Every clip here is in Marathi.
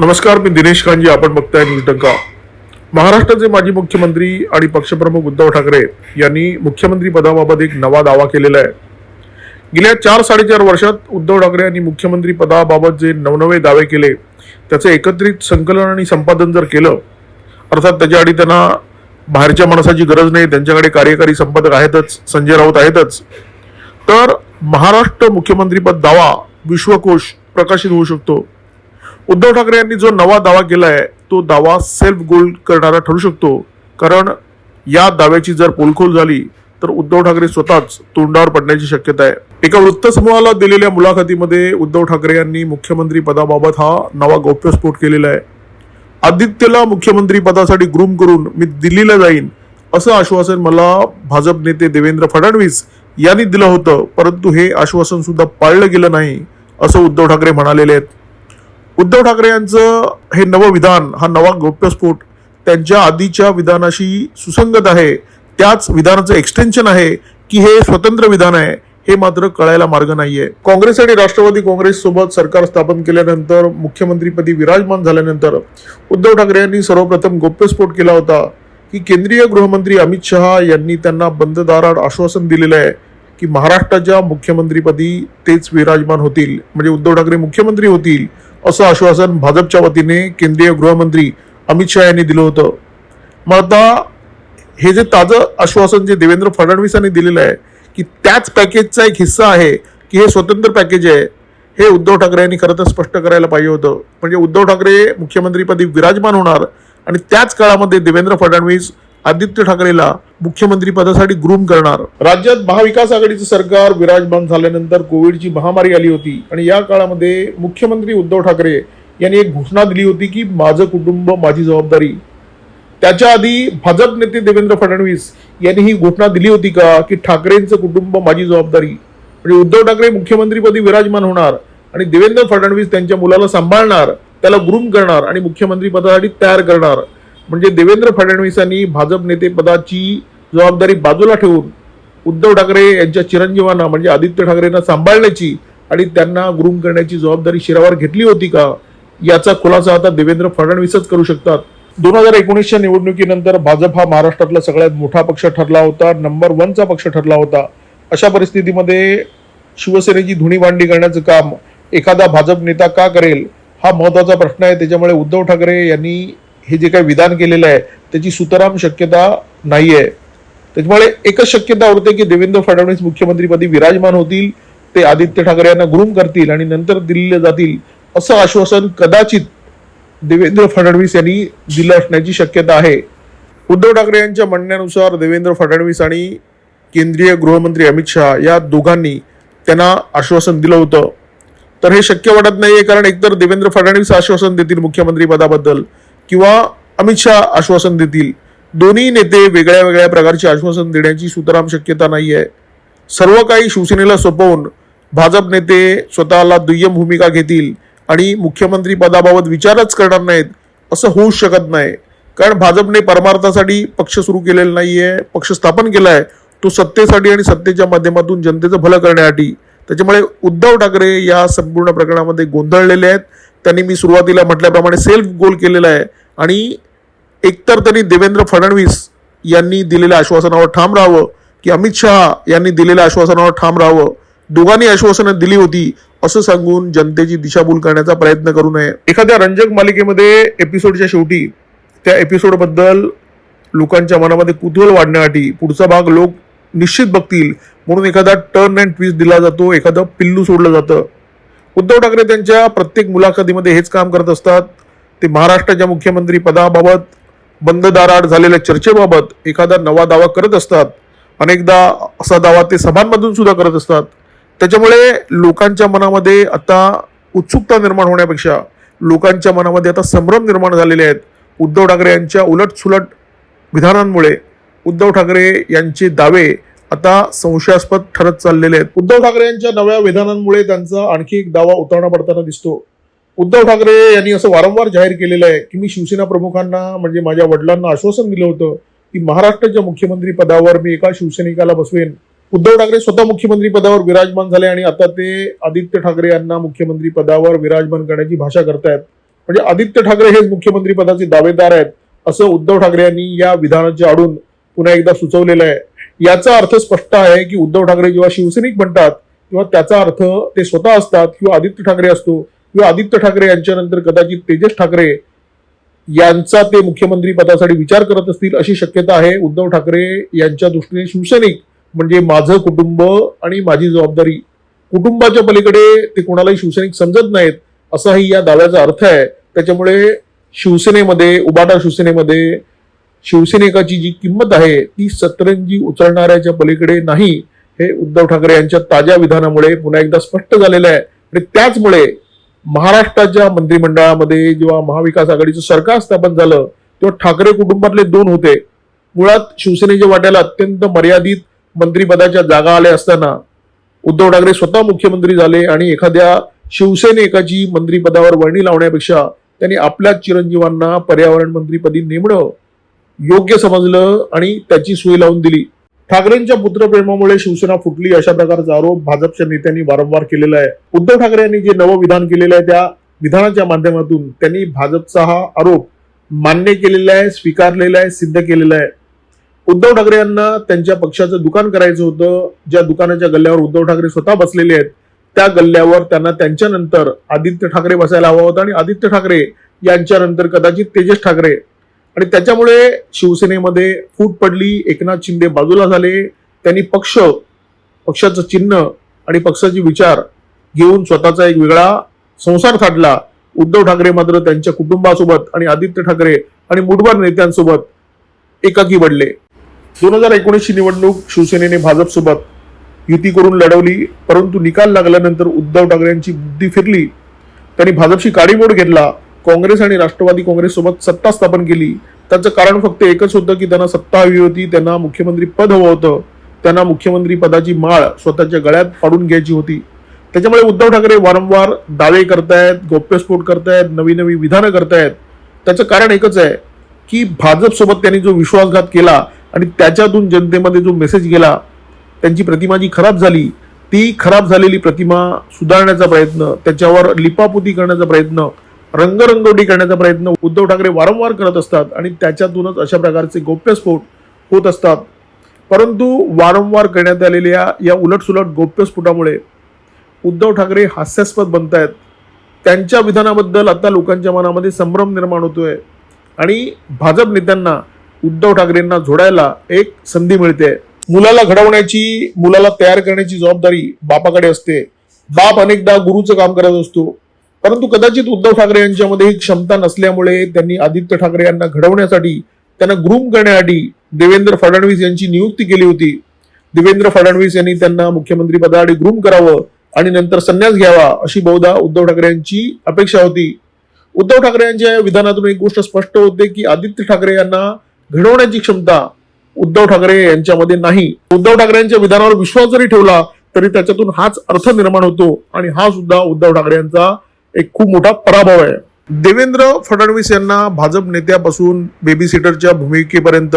नमस्कार मी दिनेश कांजी आपण बघताय न्यूज डंका. महाराष्ट्राचे माजी मुख्यमंत्री आणि पक्षप्रमुख उद्धव ठाकरे यांनी मुख्यमंत्री पदाबाबत एक नवा दावा केलेला आहे. गेल्या चार साडेचार वर्षात उद्धव ठाकरे यांनी मुख्यमंत्री पदाबाबत जे नवनवे दावे केले त्याचे एकत्रित संकलन आणि संपादन जर केलं अर्थात त्याच्याआधी त्यांना बाहेरच्या माणसाची गरज नाही त्यांच्याकडे कार्यकारी संपादक आहेतच संजय राऊत आहेतच तर महाराष्ट्र मुख्यमंत्रीपद दावा विश्वकोश प्रकाशित होऊ शकतो. उद्धव ठाकरे यांनी जो नवा दावा केलाय तो दावा सेल्फ गोल्ड करणारा ठरू शकतो. कारण या दाव्याची जर पोलखोल झाली तर उद्धव ठाकरे स्वतःच तोंडावर पडण्याची शक्यता आहे. एका वृत्तसमूहाला दिलेल्या मुलाखतीमध्ये उद्धव ठाकरे यांनी मुख्यमंत्री पदाबाबत हा नवा गौप्यस्फोट केलेला आहे. आदित्यला मुख्यमंत्री पदासाठी ग्रूम करून मी दिल्लीला जाईन असं आश्वासन मला भाजप नेते देवेंद्र फडणवीस यांनी दिलं होतं परंतु हे आश्वासन सुद्धा पाळलं गेलं नाही असं उद्धव ठाकरे म्हणालेले आहेत. उद्धव ठाकरे यांचं हे नवं विधान हा नवा गौप्यस्फोट त्यांच्या आधीच्या विधानाशी सुसंगत आहे. त्याच विधानाचं एक्सटेन्शन आहे की हे स्वतंत्र विधान आहे हे मात्र कळायला मार्ग नाहीये. काँग्रेस आणि राष्ट्रवादी काँग्रेस सोबत सरकार स्थापन केल्यानंतर मुख्यमंत्रीपदी विराजमान झाल्यानंतर उद्धव ठाकरे यांनी सर्वप्रथम गौप्यस्फोट केला होता की केंद्रीय गृहमंत्री अमित शहा यांनी त्यांना बंद दाराड आश्वासन दिलेलं आहे की महाराष्ट्राच्या मुख्यमंत्रीपदी तेच विराजमान होतील. म्हणजे उद्धव ठाकरे मुख्यमंत्री होतील असं आश्वासन भाजपच्या वतीने केंद्रीय गृहमंत्री अमित शहा यांनी दिलं होतं. मग आता हे जे ताजं आश्वासन जे देवेंद्र फडणवीसांनी दिलेलं आहे की त्याच पॅकेजचा एक हिस्सा आहे की हे स्वतंत्र पॅकेज आहे हे उद्धव ठाकरे यांनी खरं तर स्पष्ट करायला पाहिजे होतं. म्हणजे उद्धव ठाकरे मुख्यमंत्रीपदी विराजमान होणार आणि त्याच काळामध्ये देवेंद्र फडणवीस आदित्य ठाकरेला मुख्यमंत्री पदासाठी ग्रूम करणार. राज्यात महाविकास आघाडीचं सरकार विराजमान झाल्यानंतर कोविडची महामारी आली होती आणि या काळामध्ये मुख्यमंत्री उद्धव ठाकरे यांनी एक घोषणा दिली होती की माझं कुटुंब माझी जबाबदारी. त्याच्या आधी भाजप नेते देवेंद्र फडणवीस यांनी ही घोषणा दिली होती का की ठाकरेंचं कुटुंब माझी जबाबदारी. म्हणजे उद्धव ठाकरे मुख्यमंत्रीपदी विराजमान होणार आणि देवेंद्र फडणवीस त्यांच्या मुलाला सांभाळणार त्याला ग्रूम करणार आणि मुख्यमंत्री पदासाठी तयार करणार. म्हणजे देवेंद्र फडणवीसांनी भाजप नेतेपदाची जबाबदारी बाजूला ठेवून उद्धव ठाकरे यांच्या चिरंजीवांना म्हणजे आदित्य ठाकरेंना सांभाळण्याची आणि त्यांना ग्रूम करण्याची जबाबदारी शिरावर घेतली होती का? याचा खुलासा आता देवेंद्र फडणवीसच करू शकतात. दोन हजार एकोणीसच्या निवडणुकीनंतर भाजप हा महाराष्ट्रातला सगळ्यात मोठा पक्ष ठरला होता नंबर वनचा पक्ष ठरला होता. अशा परिस्थितीमध्ये शिवसेनेची धुणी भांडी करण्याचं काम एखादा भाजप नेता का करेल? हा महत्त्वाचा प्रश्न आहे. त्याच्यामुळे उद्धव ठाकरे यांनी हे जे काही विधान केलेलं आहे त्याची सुताराम शक्यता नाही आहे त्याच्यामुळे एकच शक्यता उरते की देवेंद्र फडणवीस मुख्यमंत्रीपदी विराजमान होतील ते आदित्य ठाकरे यांना ग्रूम करतील आणि नंतर दिल्लीला जातील असं आश्वासन कदाचित देवेंद्र फडणवीस यांनी दिलं असण्याची शक्यता आहे. उद्धव ठाकरे यांच्या म्हणण्यानुसार देवेंद्र फडणवीस आणि केंद्रीय गृहमंत्री अमित शहा या दोघांनी त्यांना आश्वासन दिलं होतं. तर हे शक्य वाटत नाहीये कारण एकतर देवेंद्र फडणवीस आश्वासन देतील मुख्यमंत्री पदाबद्दल किंवा अमित शहा आश्वासन देतील. दोन्ही नेते वेगळ्या वेगळ्या प्रकारचे आश्वासन देण्याची सुतराम शक्यता नाही आहे सर्व काही शिवसेनेला सोपवून भाजप नेते स्वतःला दुय्यम भूमिका घेतील आणि मुख्यमंत्री पदाबाबत विचारच करणार नाहीत असं होऊ शकत नाही. कारण भाजपने परमार्थासाठी पक्ष सुरू केलेला आहे पक्ष स्थापन केला आहे तो सत्तेसाठी आणि सत्तेच्या माध्यमातून जनतेचं भलं करण्यासाठी. त्याच्यामुळे उद्धव ठाकरे या संपूर्ण प्रकरणामध्ये गोंधळलेले आहेत. त्यांनी मी सुरुवातीला म्हटल्याप्रमाणे सेल्फ गोल केलेला आहे. आणि एकतर त्यांनी देवेंद्र फडणवीस यांनी दिलेल्या आश्वासनावर ठाम राहावं की अमित शहा यांनी दिलेल्या आश्वासनावर ठाम राहावं. दोघांनी आश्वासनं दिली होती असं सांगून जनतेची दिशाभूल करण्याचा प्रयत्न करू नये. एखाद्या रंजक मालिकेमध्ये एपिसोडच्या शेवटी त्या एपिसोडबद्दल लोकांच्या मनामध्ये कुतूहल वाढण्यासाठी पुढचा भाग लोक निश्चित बघतील. म्हणून एखादा टर्न अँड ट्विस्ट दिला जातो एखादं पिल्लू सोडलं जातं. उद्धव ठाकरे त्यांच्या प्रत्येक मुलाखतीमध्ये हेच काम करत असतात. ते महाराष्ट्राच्या मुख्यमंत्री पदाबाबत बंद दाराआड झालेल्या चर्चेबाबत एखादा नवा दावा करत असतात. अनेकदा असा दावा ते सभांमधून सुद्धा करत असतात. त्याच्यामुळे लोकांच्या मनामध्ये आता उत्सुकता निर्माण होण्यापेक्षा लोकांच्या मनामध्ये आता संभ्रम निर्माण झालेले आहेत. उद्धव ठाकरे यांच्या उलटसुलट विधानांमुळे उद्धव ठाकरे यांचे दावे आता संशयास्पद ठरत चाललेले आहेत. उद्धव ठाकरे यांच्या नव्या विधानांमुळे त्यांचा आणखी एक दावा उतरणा पडताना दिसतो. उद्धव ठाकरे यांनी असं वारंवार जाहीर केलेलं आहे की मी शिवसेना प्रमुखांना म्हणजे माझ्या वडिलांना आश्वासन दिलं होतं की महाराष्ट्राच्या मुख्यमंत्री पदावर मी एका शिवसैनिकाला बसवेन. उद्धव ठाकरे स्वतः मुख्यमंत्री पदावर विराजमान झाले आणि आता ते आदित्य ठाकरे यांना मुख्यमंत्री पदावर विराजमान करण्याची भाषा करतायत. म्हणजे आदित्य ठाकरे हेच मुख्यमंत्री पदाचे दावेदार आहेत असं उद्धव ठाकरे यांनी या विधानाच्या आडून पुन्हा एकदा सुचवलेलं आहे. याचा अर्थ स्पष्ट आहे की उद्धव ठाकरे जेव्हा शिवसैनिक म्हणतात किंवा त्याचा अर्थ ते स्वतः असतात किंवा आदित्य ठाकरे असतो किंवा आदित्य ठाकरे यांच्यानंतर कदाचित तेजस ठाकरे यांचा ते मुख्यमंत्री पदासाठी विचार करत असतील अशी शक्यता आहे. उद्धव ठाकरे यांच्या दृष्टीने शिवसैनिक म्हणजे माझं कुटुंब आणि माझी जबाबदारी. कुटुंबाच्या पलीकडे ते कोणालाही शिवसैनिक समजत नाहीत असाही या दाव्याचा अर्थ आहे. त्याच्यामुळे शिवसेनेमध्ये उबाटा शिवसेनेमध्ये शिवसैनिकाची जी किंमत आहे ती सतरंजी उचलणाऱ्याच्या पलीकडे नाही हे उद्धव ठाकरे यांच्या ताज्या विधानामुळे पुन्हा एकदा स्पष्ट झालेलं आहे. आणि त्याचमुळे महाराष्ट्राच्या मंत्रिमंडळामध्ये जेव्हा महाविकास आघाडीचं सरकार स्थापन झालं तेव्हा ठाकरे कुटुंबातले दोन होते. मुळात शिवसेनेच्या वाट्याला अत्यंत मर्यादित मंत्रिपदाच्या जागा आल्या असताना उद्धव ठाकरे स्वतः मुख्यमंत्री झाले आणि एखाद्या शिवसेनेकाची मंत्रिपदावर वर्णी लावण्यापेक्षा त्यांनी आपल्याच चिरंजीवांना पर्यावरण मंत्रीपदी नेमणं योग्य समजलं आणि त्याची सोय लावून दिली. ठाकरेंच्या पुत्रप्रेमामुळे शिवसेना फुटली अशा प्रकारचा आरोप भाजपच्या नेत्यांनी वारंवार केलेला आहे. उद्धव ठाकरे यांनी जे नवं विधान केलेलं आहे त्या विधानाच्या माध्यमातून त्यांनी भाजपचा हा आरोप मान्य केलेला आहे स्वीकारलेला आहे सिद्ध केलेला आहे. उद्धव ठाकरे यांना त्यांच्या पक्षाचं दुकान करायचं होतं. ज्या दुकानाच्या गल्ल्यावर उद्धव ठाकरे स्वतः बसलेले आहेत त्या गल्ल्यावर त्यांना त्यांच्यानंतर आदित्य ठाकरे बसायला हवा होता आणि आदित्य ठाकरे यांच्यानंतर कदाचित तेजस ठाकरे आणि त्याच्यामुळे शिवसेनेमध्ये फूट पडली एकनाथ शिंदे बाजूला झाले त्यांनी पक्ष पक्षाचं चिन्ह आणि पक्षाचे विचार घेऊन स्वतःचा एक वेगळा संसार थाटला. उद्धव ठाकरे मात्र त्यांच्या कुटुंबासोबत आणि आदित्य ठाकरे आणि मुठभर नेत्यांसोबत एकाकी बनले. दोन हजार एकोणीसची निवडणूक शिवसेनेने भाजपसोबत युती करून लढवली परंतु निकाल लागल्यानंतर उद्धव ठाकरेंची बुद्धी फिरली. त्यांनी भाजपशी काडीमोड घेतला. काँग्रेस आणि राष्ट्रवादी काँग्रेससोबत सत्ता स्थापन केली. त्याचं कारण फक्त एकच होतं की त्यांना सत्ता हवी होती त्यांना मुख्यमंत्री पद हवं होतं. त्यांना मुख्यमंत्री पदाची माळ स्वतःच्या गळ्यात पाडून घ्यायची होती. त्याच्यामुळे उद्धव ठाकरे वारंवार दावे करतायत गौप्यस्फोट करतायत नवी नवी विधानं करतायत. त्याचं कारण एकच आहे की भाजपसोबत त्यांनी जो विश्वासघात केला आणि त्याच्यातून जनतेमध्ये जो मेसेज गेला त्यांची प्रतिमा जी खराब झाली ती खराब झालेली प्रतिमा सुधारण्याचा प्रयत्न त्याच्यावर लिपापोती करण्याचा प्रयत्न रंगरंगोटी करण्याचा प्रयत्न उद्धव ठाकरे वारंवार करत असतात आणि त्याच्यातूनच अशा प्रकारचे गौप्यस्फोट होत असतात. परंतु वारंवार करण्यात आलेल्या या उलटसुलट गौप्यस्फोटामुळे उद्धव ठाकरे हास्यास्पद बनत आहेत त्यांच्या विधानाबद्दल आता लोकांच्या मनामध्ये संभ्रम निर्माण होतोय आणि भाजप नेत्यांना उद्धव ठाकरेंना जोडायला एक संधी मिळते. मुलाला घडवण्याची मुलाला तयार करण्याची जबाबदारी बापाकडे असते. बाप अनेकदा गुरुचं काम करत असतो. परंतु कदाचित उद्धव ठाकरे यांच्यामध्ये ही क्षमता नसल्यामुळे त्यांनी आदित्य ठाकरे यांना घडवण्यासाठी त्यांना ग्रूम करण्यासाठी देवेंद्र फडणवीस यांची नियुक्ती केली होती. देवेंद्र फडणवीस यांनी त्यांना मुख्यमंत्री पदासाठी ग्रूम करावं आणि नंतर संन्यास घ्यावा अशी बहुधा उद्धव ठाकरे यांची अपेक्षा होती. उद्धव ठाकरे यांच्या या विधानातून एक गोष्ट स्पष्ट होते की आदित्य ठाकरे यांना घडवण्याची क्षमता उद्धव ठाकरे यांच्यामध्ये नाही. उद्धव ठाकरे यांच्या विधानावर विश्वास जरी ठेवला तरी त्याच्यातून हाच अर्थ निर्माण होतो आणि हा सुद्धा उद्धव ठाकरे यांचा एक खूप मोठा पराभव आहे. देवेंद्र फडणवीस यांना भाजप नेत्यापासून बेबी सिटरच्या भूमिकेपर्यंत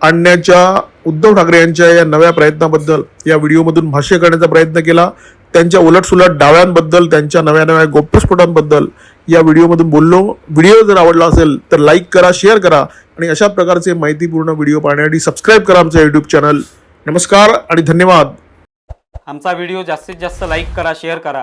आणण्याच्या उद्धव ठाकरे यांच्या या नव्या प्रयत्नाबद्दल या व्हिडिओमधून भाष्य करण्याचा प्रयत्न केला. त्यांच्या उलटसुलट डाव्यांबद्दल त्यांच्या नव्या नव्या गौप्यस्फोटांबद्दल या व्हिडिओमधून बोललो. व्हिडिओ जर आवडला असेल तर लाईक करा शेअर करा आणि अशा प्रकारचे माहितीपूर्ण व्हिडिओ पाहण्यासाठी सबस्क्राईब करा आमचं युट्यूब चॅनल नमस्कार आणि धन्यवाद. आमचा व्हिडिओ जास्तीत जास्त लाईक करा शेअर करा.